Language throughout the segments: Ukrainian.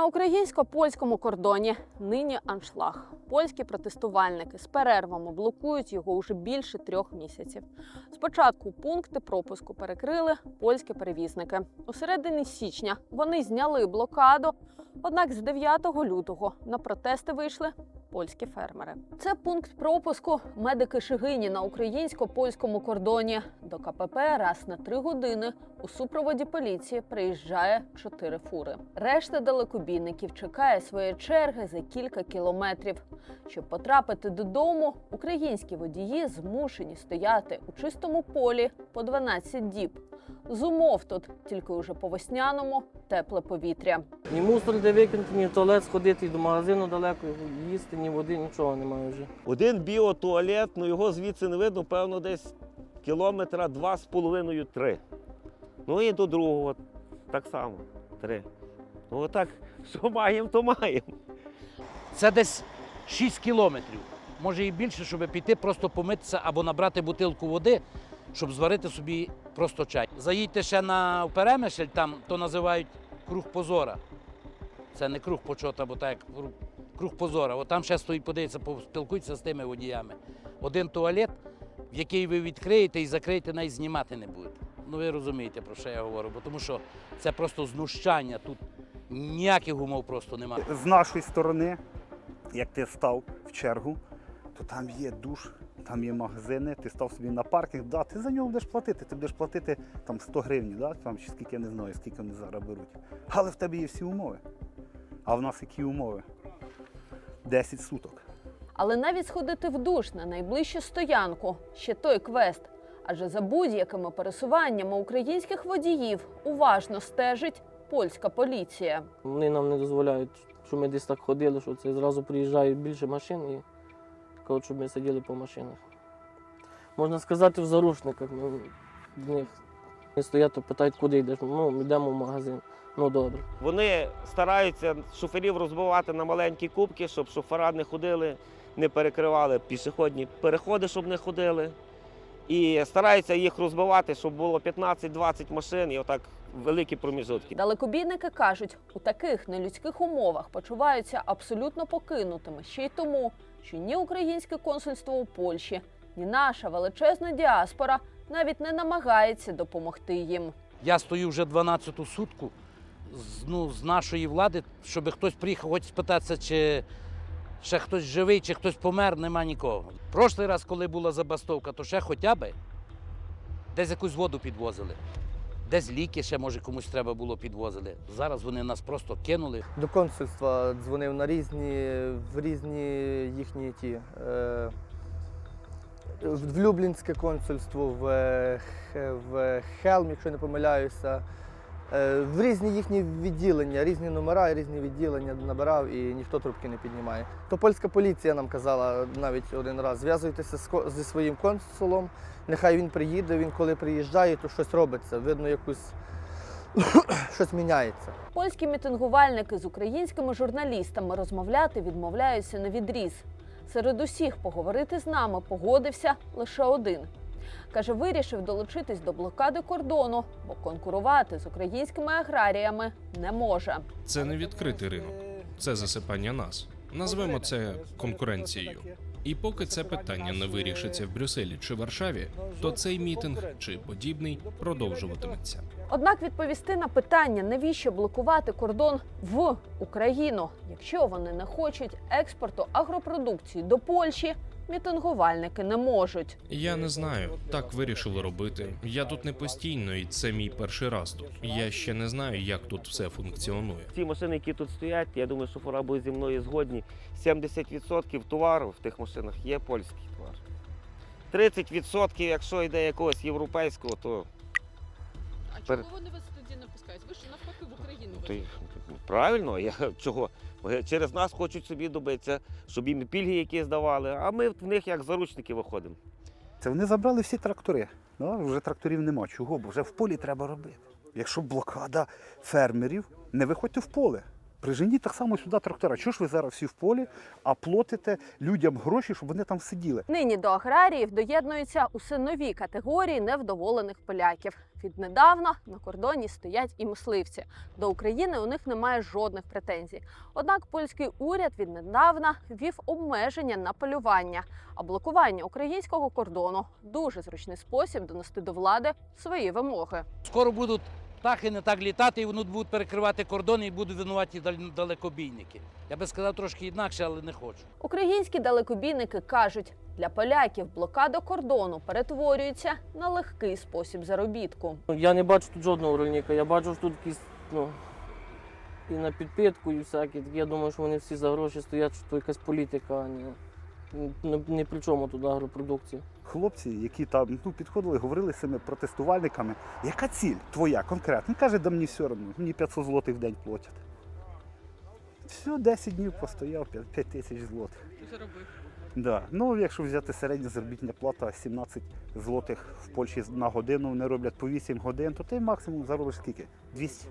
На українсько-польському кордоні нині аншлаг. Польські протестувальники з перервами блокують його уже більше трьох місяців. Спочатку пункти пропуску перекрили польські перевізники. У середині січня вони зняли блокаду. Однак з 9 лютого на протести вийшли польські фермери. Це пункт пропуску медики Шигині на українсько-польському кордоні. До КПП раз на три години у супроводі поліції приїжджає чотири фури. Решта далекобійників чекає своєї черги за кілька кілометрів. Щоб потрапити додому, українські водії змушені стояти у чистому полі по 12 діб. З умов тут тільки уже по весняному тепле повітря. Ні мусор де викинути, ні в туалет сходити, і до магазину далеко їсти, ні води, нічого немає вже. Один біотуалет, ну його звідси не видно, певно, десь кілометра два з половиною три. Ну і до другого так само три. Ну отак, що маємо, то маємо. Це десь 6 кілометрів, може і більше, щоб піти, просто помитися або набрати бутилку води, щоб зварити собі просто чай. Заїдьте ще на Перемишль, там то називають круг позора. Це не круг почота, бо так як круг позора. От там ще стоїть, подивіться, поспілкуйтеся з тими водіями. Один туалет, в який ви відкриєте і закриєте, навіть знімати не будете. Ну ви розумієте, про що я говорю, бо тому що це просто знущання. Тут ніяких умов просто немає. З нашої сторони, як ти став в чергу, то там є душ, там є магазини, ти став собі на паркінг, да, ти за нього будеш платити. Ти будеш платити там 100 гривень, да, там, чи скільки я не знаю, скільки вони зараз беруть. Але в тебе є всі умови. А в нас які умови? 10 суток. Але навіть сходити в душ на найближчу стоянку ще той квест. Адже за будь-якими пересуваннями українських водіїв уважно стежить польська поліція. Вони нам не дозволяють, щоб ми десь так ходили, що це зразу приїжджають більше машин і кажуть, щоб ми сиділи по машинах. Можна сказати, в заручниках. Ми в них не стоять, то питають, куди йдеш. Ну, ми йдемо в магазин. Ну добре. Вони стараються шоферів розбивати на маленькі кубки, щоб шофера не ходили, не перекривали пішохідні переходи, щоб не ходили. І стараються їх розбивати, щоб було 15-20 машин і отак великі проміжутки. Далекобійники кажуть, у таких нелюдських умовах почуваються абсолютно покинутими ще й тому, що ні українське консульство у Польщі, ні наша величезна діаспора навіть не намагається допомогти їм. Я стою вже 12-ту сутку з, ну, з нашої влади, щоб хтось приїхав хоч спитатися, чи ще хтось живий, чи хтось помер, нема нікого. Прошлий раз, коли була забастовка, то ще хоча б десь якусь воду підвозили. Десь ліки ще, може, комусь треба було підвозили. Зараз вони нас просто кинули. До консульства дзвонив на різні, в різні їхні ті. Е, в Люблінське консульство, в, в Хелм, якщо не помиляюся. Е, в різні їхні відділення, різні номера, різні відділення набирав і ніхто трубки не піднімає. То польська поліція нам казала навіть один раз: зв'язуйтеся зі своїм консулом, нехай він приїде, він коли приїжджає, то щось робиться. Видно, якусь щось міняється. Польські мітингувальники з українськими журналістами розмовляти відмовляються на відріз. Серед усіх поговорити з нами погодився лише один. Каже, вирішив долучитись до блокади кордону, бо конкурувати з українськими аграріями не може. Це не відкритий ринок, це засипання нас. Назвемо це конкуренцією. І поки це питання не вирішиться в Брюсселі чи Варшаві, то цей мітинг чи подібний продовжуватиметься. Однак відповісти на питання, навіщо блокувати кордон в Україну, якщо вони не хочуть експорту агропродукції до Польщі, мітингувальники не можуть. Я не знаю, так вирішили робити. Я тут не постійно, і це мій перший раз тут. Я ще не знаю, як тут все функціонує. Ті машини, які тут стоять, я думаю, що шофера будуть зі мною згодні. 70% товару в тих машинах є польський товар. 30%, якщо йде якогось європейського, то А Пер- чого вони вас тоді не пускають? Ви ж навпаки в Україну То й правильно, я чого? Е, Через нас хочуть собі добитися, щоб їм пільги які здавали, а ми в них як заручники виходимо. Це вони забрали всі трактори. Ну, вже тракторів нема. Чого? Бо вже в полі треба робити. Якщо блокада фермерів, не виходьте в поле. Приженіть так само сюди трактора. Чого ж ви зараз всі в полі, а платите людям гроші, щоб вони там сиділи? Нині до аграріїв доєднуються усе нові категорії невдоволених поляків. Віднедавна на кордоні стоять і мисливці. До України у них немає жодних претензій. Однак польський уряд віднедавна ввів обмеження на полювання, а блокування українського кордону дуже зручний спосіб донести до влади свої вимоги. Скоро будуть птахи не так літати, і вони будуть перекривати кордони і будуть винуваті дал- далекобійники. Я би сказав трошки інакше, але не хочу. Українські далекобійники кажуть, для поляків блокада кордону перетворюється на легкий спосіб заробітку. Ну, Я не бачу тут жодного рольника. Я бачу що тут якісь, ну, і на підпитку, і всякі. Я думаю, що вони всі за гроші стоять, що то якась політика, а не, не, не при чому тут агропродукція. Хлопці, які там ну, підходили, говорили з цими протестувальниками, яка ціль твоя конкретна? Каже, да мені все одно, мені 500 злотих в день платять. Все, 10 днів постояв, 5 тисяч злотих. Заробив. Да. Ну, якщо взяти середня заробітня плата 17 злотих в Польщі на годину, вони роблять по 8 годин, то ти максимум заробиш скільки? 200.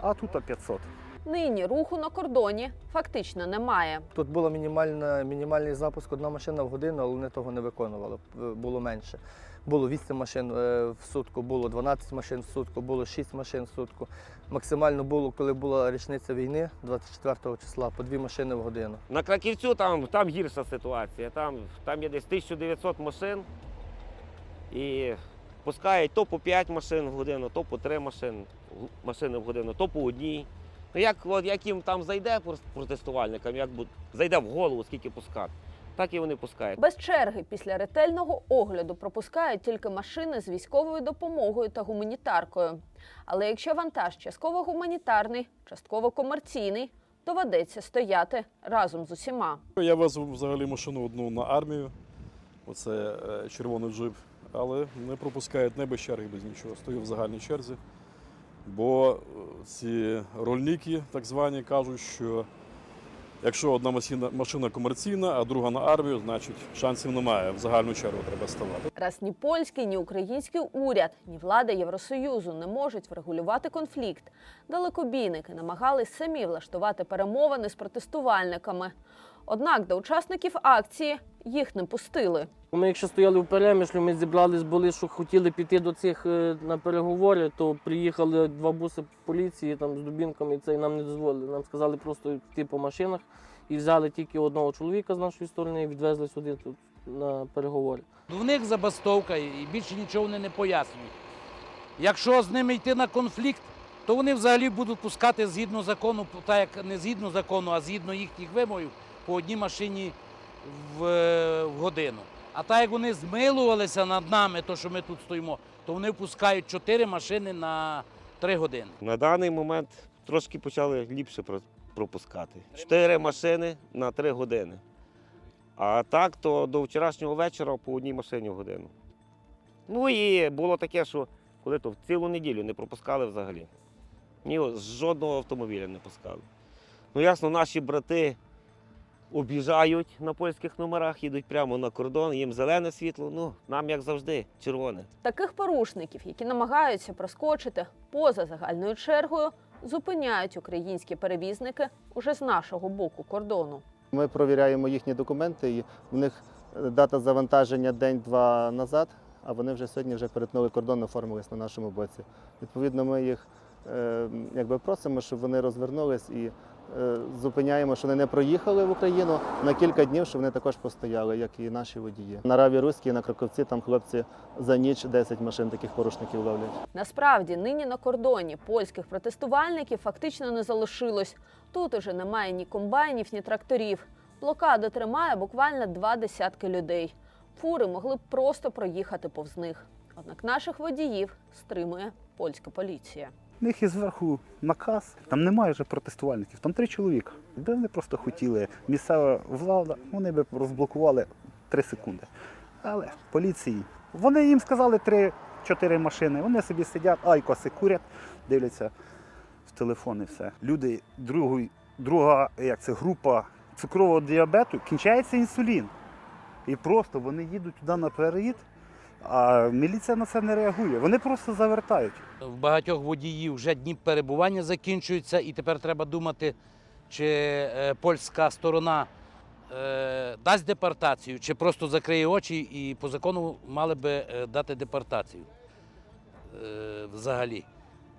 А тут 500. Нині руху на кордоні фактично немає. Тут було мінімальна, мінімальний запуск одна машина в годину, але вони того не виконували. Е, Було менше. Було 8 машин е, в сутку, було 12 машин в сутку, було 6 машин в сутку. Максимально було, коли була річниця війни, 24 числа, по 2 машини в годину. На Краківцю там, там гірша ситуація. Там, там є десь 1900 машин і пускають то по 5 машин в годину, то по 3 машин, машини в годину, то по одній. Ну як, от, як їм там зайде протестувальникам, як бу- зайде в голову, скільки пускати, так і вони пускають. Без черги після ретельного огляду пропускають тільки машини з військовою допомогою та гуманітаркою. Але якщо вантаж частково гуманітарний, частково комерційний, доведеться стояти разом з усіма. Я везу взагалі машину одну на армію. Оце е, червоний джип. Але не пропускають не без черги, без нічого. Стою в загальній черзі. Бо е, ці рольники, так звані, кажуть, що якщо одна машина, машина комерційна, а друга на армію, значить шансів немає. В загальну чергу треба ставати. Раз ні польський, ні український уряд, ні влада Євросоюзу не можуть врегулювати конфлікт. Далекобійники намагались самі влаштувати перемовини з протестувальниками. Однак до учасників акції їх не пустили. Ми якщо стояли в перемишлі, ми зібрались, були, що хотіли піти до цих е, на переговори, то приїхали два буси поліції там з дубінками, і це і нам не дозволили. Нам сказали просто йти по машинах і взяли тільки одного чоловіка з нашої сторони і відвезли сюди тут на переговори. В них забастовка і більше нічого вони не пояснюють. Якщо з ними йти на конфлікт, то вони взагалі будуть пускати згідно закону, так як не згідно закону, а згідно їхніх вимогів по одній машині в, годину. А так як вони змилувалися над нами, то що ми тут стоїмо, то вони впускають чотири машини на три години. На даний момент трошки почали ліпше пропускати. Чотири машини на три години. А так, то до вчорашнього вечора по одній машині в годину. Ну і було таке, що коли то в цілу неділю не пропускали взагалі. Ні, жодного автомобіля не пускали. Ну, ясно, наші брати об'їжджають на польських номерах, їдуть прямо на кордон, їм зелене світло, ну, нам, як завжди, червоне. Таких порушників, які намагаються проскочити поза загальною чергою, зупиняють українські перевізники уже з нашого боку кордону. Ми провіряємо їхні документи, і в них е, дата завантаження день-два назад, а вони вже сьогодні вже перетнули кордон, оформились на нашому боці. Відповідно, ми їх е, якби просимо, щоб вони розвернулись і зупиняємо, що вони не проїхали в Україну на кілька днів, щоб вони також постояли, як і наші водії. На Раві Руській, на Краковці там хлопці за ніч 10 машин таких порушників ловлять. Насправді, нині на кордоні польських протестувальників фактично не залишилось. Тут уже немає ні комбайнів, ні тракторів. Блокада тримає буквально два десятки людей. Фури могли б просто проїхати повз них. Однак наших водіїв стримує польська поліція. У них і зверху наказ, там немає вже протестувальників, там три чоловіка. Якби вони просто хотіли, місцева влада, вони б розблокували три секунди. Але поліції, вони їм сказали три-чотири машини, вони собі сидять, айкоси курять, дивляться в телефон і все. Люди, другої, друга як це, група цукрового діабету, кінчається інсулін. І просто вони їдуть туди на переїд, А міліція на це не реагує. Вони просто завертають. В багатьох водіїв вже дні перебування закінчуються, і тепер треба думати, чи е, польська сторона е, дасть депортацію, чи просто закриє очі і по закону мали би е, дати депортацію взагалі.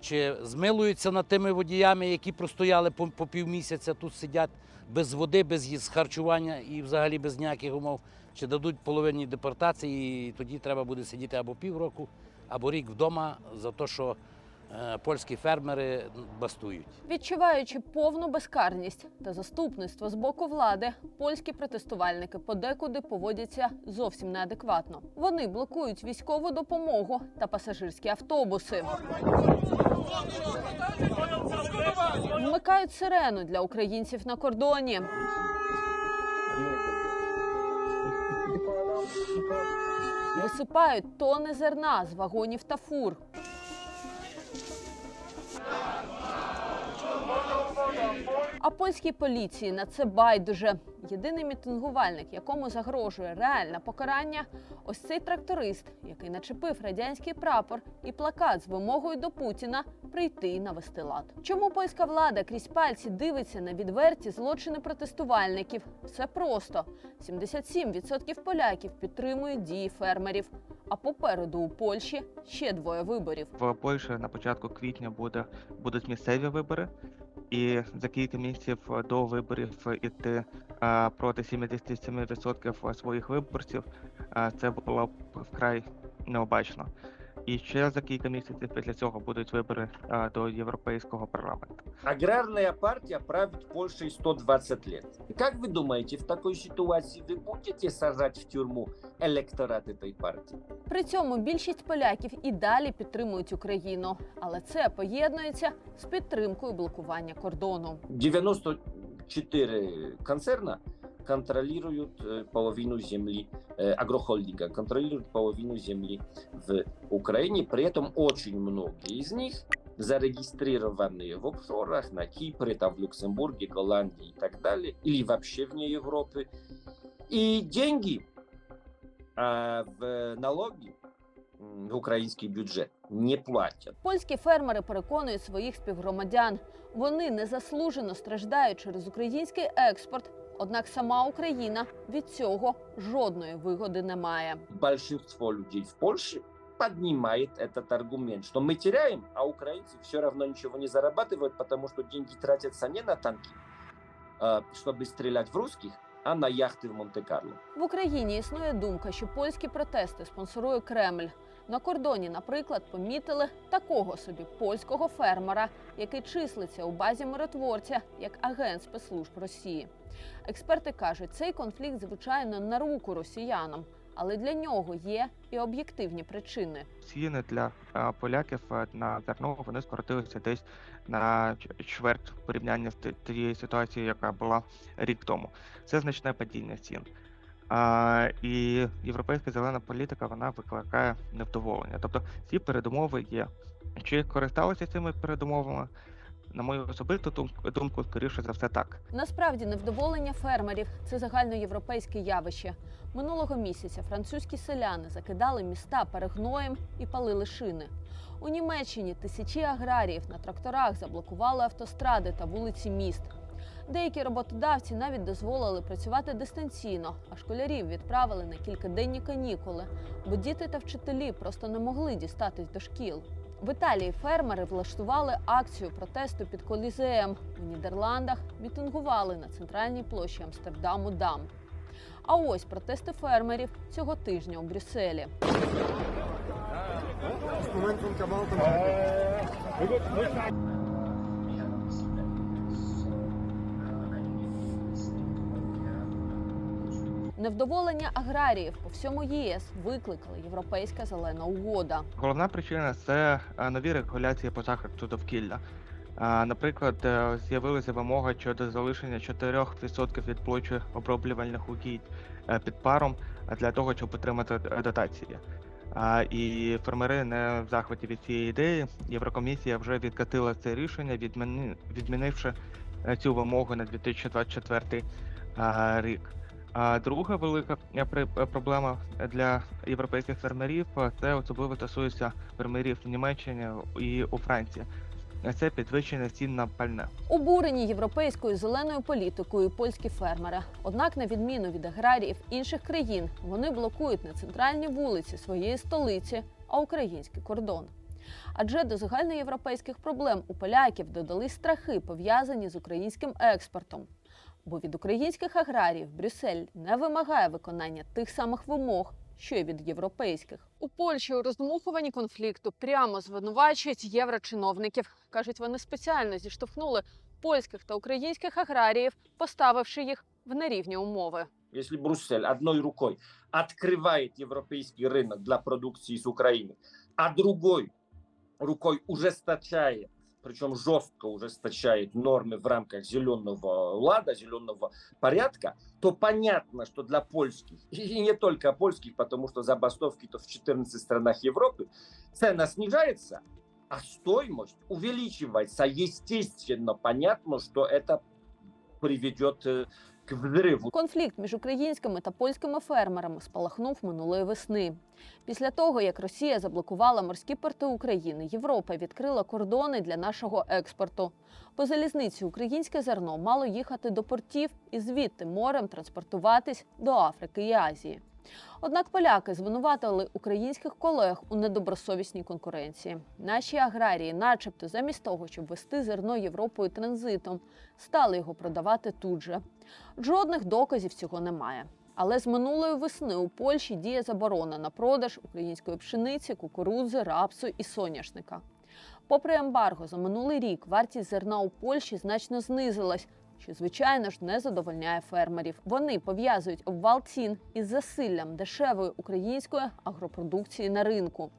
Чи змилуються над тими водіями, які простояли по, по півмісяця, тут сидять без води, без харчування і взагалі без ніяких умов, чи дадуть половинні депортації, і тоді треба буде сидіти або півроку, або рік вдома за те, що е, польські фермери бастують. Відчуваючи повну безкарність та заступництво з боку влади, польські протестувальники подекуди поводяться зовсім неадекватно. Вони блокують військову допомогу та пасажирські автобуси. Вмикають сирену для українців на кордоні. Висипають тони зерна з вагонів та фур. А польській поліції на це байдуже. Єдиний мітингувальник, якому загрожує реальне покарання, ось цей тракторист, який начепив радянський прапор і плакат з вимогою до Путіна прийти і навести лад. Чому польська влада крізь пальці дивиться на відверті злочини протестувальників? Все просто: 77% поляків підтримують дії фермерів. А попереду у Польщі ще двоє виборів. В Польщі на початку квітня буде, будуть місцеві вибори, і за кілька місяців до виборів іти проти 77% своїх виборців. Це було б вкрай необачно. І ще за кілька місяців після цього будуть вибори е, до Європейського парламенту. Аграрная партия правит Польшей 120 лет. Как вы думаете, в такой ситуации вы будете сажать в тюрьму электорат этой партии? При цьому більшість поляків і далі підтримують Україну, але це поєднується з підтримкою блокування кордону. 94 концерна контролируют э, половину земли, э, агрохолдинга контролируют половину земли в Украине. При этом очень многие из них зарегистрированные в офшорах на Кипре, там в Люксембурге, Голландии и так далее, или вообще вне Европы. И деньги а, в налоги м, в украинский бюджет не платят. Польські фермери переконують своїх співгромадян. Вони незаслужено страждають через український експорт. Однак сама Україна від цього жодної вигоди не має. большинство людей в Польше поднимает этот аргумент, что мы теряем, а украинцы все равно ничего не зарабатывают, потому что деньги тратятся не на танки, а, чтобы стрелять в русских, а на яхты в Монте-Карло. В Україні існує думка, що польські протести спонсорує Кремль. На кордоні, наприклад, помітили такого собі польського фермера, який числиться у базі миротворця як агент спецслужб Росії. Експерти кажуть, цей конфлікт звичайно на руку росіянам, але для нього є і об'єктивні причини. Ціни для поляків е, на зерно вони скоротилися десь на чверть в порівнянні з тією ситуацією, яка була рік тому. Це значне падіння цін. А, і європейська зелена політика вона викликає невдоволення. Тобто ці передумови є. Чи користалися цими передумовами? На мою особисту думку, скоріше за все, так. Насправді невдоволення фермерів це загальноєвропейське явище. Минулого місяця французькі селяни закидали міста перегноєм і палили шини. У Німеччині тисячі аграріїв на тракторах заблокували автостради та вулиці міст. Деякі роботодавці навіть дозволили працювати дистанційно, а школярів відправили на кількаденні канікули, бо діти та вчителі просто не могли дістатись до шкіл. В Італії фермери влаштували акцію протесту під колізеєм. У Нідерландах мітингували на центральній площі Амстердаму Дам. А ось протести фермерів цього тижня у Брюсселі. Невдоволення аграріїв по всьому ЄС викликала європейська зелена угода. Головна причина це е, нові регуляції по захисту довкілля. Е, Наприклад, е, з'явилася вимога щодо залишення 4% від площі оброблювальних угідь під паром для того, щоб отримати дотації. І фермери не в захваті від цієї ідеї. Єврокомісія вже відкатила це рішення, відмінивши цю вимогу на 2024 е, рік. А друга велика е, е, проблема для європейських фермерів е, це особливо стосується фермерів в Німеччині і у Франції. Це підвищення цін на пальне. Обурені європейською зеленою політикою польські фермери. Однак, на відміну від аграріїв інших країн, вони блокують не центральні вулиці своєї столиці, а український кордон. Адже до загальноєвропейських проблем у поляків додали страхи, пов'язані з українським експортом. Бо від українських аграріїв Брюссель не вимагає виконання тих самих вимог, що й від європейських. У Польщі у роздмухуванні конфлікту прямо звинувачують єврочиновників. кажуть, вони спеціально зіштовхнули польських та українських аграріїв, поставивши їх в нерівні умови. Если Брюссель одной рукой открывает европейский рынок для продукции с Украины, а другой рукой ужесточает, причем жестко ужесточает нормы в рамках зеленого лада, зеленого порядка, то понятно, что для польских, и не только польских, потому что забастовки-то в 14 странах Европы, цена снижается, а стоимость увеличивается. Естественно, понятно, что это приведет к Конфлікт між українськими та польськими фермерами спалахнув минулої весни. Після того, як Росія заблокувала морські порти України, Європа відкрила кордони для нашого експорту. По залізниці українське зерно мало їхати до портів і звідти морем транспортуватись до Африки і Азії. Однак поляки звинуватили українських колег у недобросовісній конкуренції. Наші аграрії, начебто, замість того, щоб вести зерно Європою транзитом, стали його продавати тут же. Жодних доказів цього немає. Але з минулої весни у Польщі діє заборона на продаж української пшениці, кукурудзи, рапсу і соняшника. Попри ембарго, за минулий рік вартість зерна у Польщі значно знизилась, що звичайно ж не задовольняє фермерів. Вони пов'язують обвал цін із засиллям дешевої української агропродукції на ринку.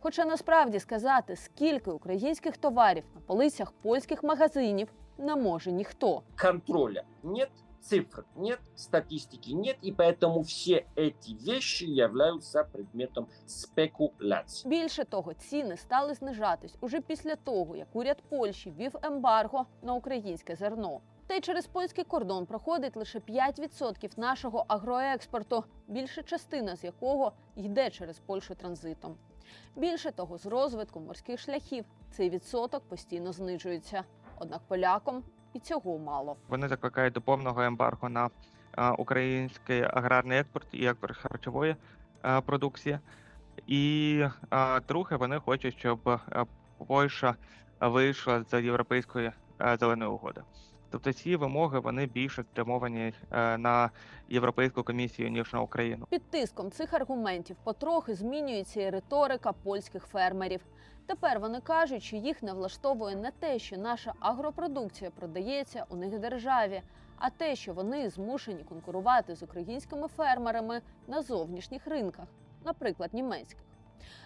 Хоча насправді сказати, скільки українських товарів на полицях польських магазинів не може ніхто. контроля нет, цифр нет, статистики нет, и поэтому все эти вещи являются предметом спекуляций. Більше того, ціни стали знижатись уже після того, як уряд Польщі ввів ембарго на українське зерно. Й через польський кордон проходить лише 5% нашого агроекспорту, більша частина з якого йде через Польщу транзитом. Більше того, з розвитком морських шляхів цей відсоток постійно знижується. Однак полякам і цього мало. Вони закликають до повного ембарго на а, український аграрний експорт і експорт харчової а, продукції. І а, друге, вони хочуть, щоб Польща вийшла з європейської зеленої угоди. Тобто ці вимоги вони більше спрямовані е, на Європейську комісію ніж на Україну. Під тиском цих аргументів потрохи змінюється і риторика польських фермерів. Тепер вони кажуть, що їх не влаштовує не те, що наша агропродукція продається у них державі, а те, що вони змушені конкурувати з українськими фермерами на зовнішніх ринках, наприклад, німецьких.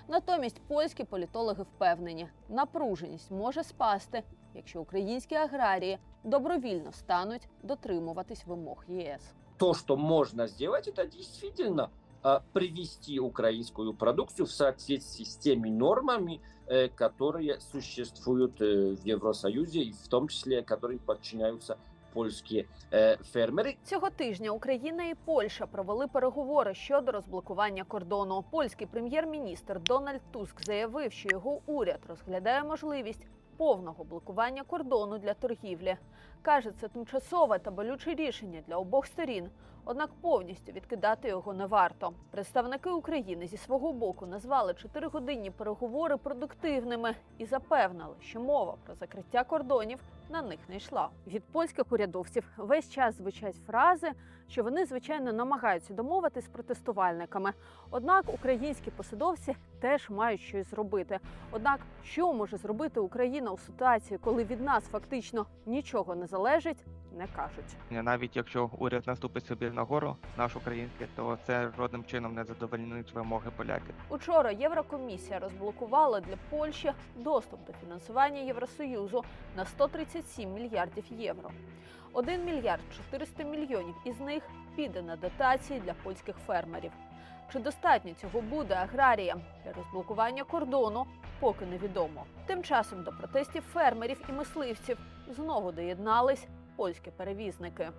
Натомість польські політологи впевнені, напруженість може спасти, якщо українські аграрії добровільно стануть дотримуватись вимог ЄС. То, что можно сделать, это действительно а, привести украинскую продукцию в соответствии с теми нормами, э, которые существуют э, в Евросоюзе, и в том числе, которые подчиняются польские е, фермери. Цього тижня Україна і Польща провели переговори щодо розблокування кордону. Польський прем'єр-міністр Дональд Туск заявив, що його уряд розглядає можливість повного блокування кордону для торгівлі. Каже, це тимчасове та болюче рішення для обох сторін. Однак повністю відкидати його не варто. Представники України зі свого боку назвали чотиригодинні переговори продуктивними і запевнили, що мова про закриття кордонів на них не йшла. Від польських урядовців весь час звучать фрази, що вони звичайно намагаються домовитись з протестувальниками. Однак українські посадовці теж мають щось зробити. Однак, що може зробити Україна у ситуації, коли від нас фактично нічого не залежить, не кажуть. Навіть якщо уряд наступить собі на гору, наш український, то це жодним чином не задовольнить вимоги поляків. Учора Єврокомісія розблокувала для Польщі доступ до фінансування Євросоюзу на 137 мільярдів євро. 1 мільярд 400 мільйонів із них піде на дотації для польських фермерів. Чи достатньо цього буде аграріям для розблокування кордону, поки невідомо. Тим часом до протестів фермерів і мисливців знову доєднались польські перевізники.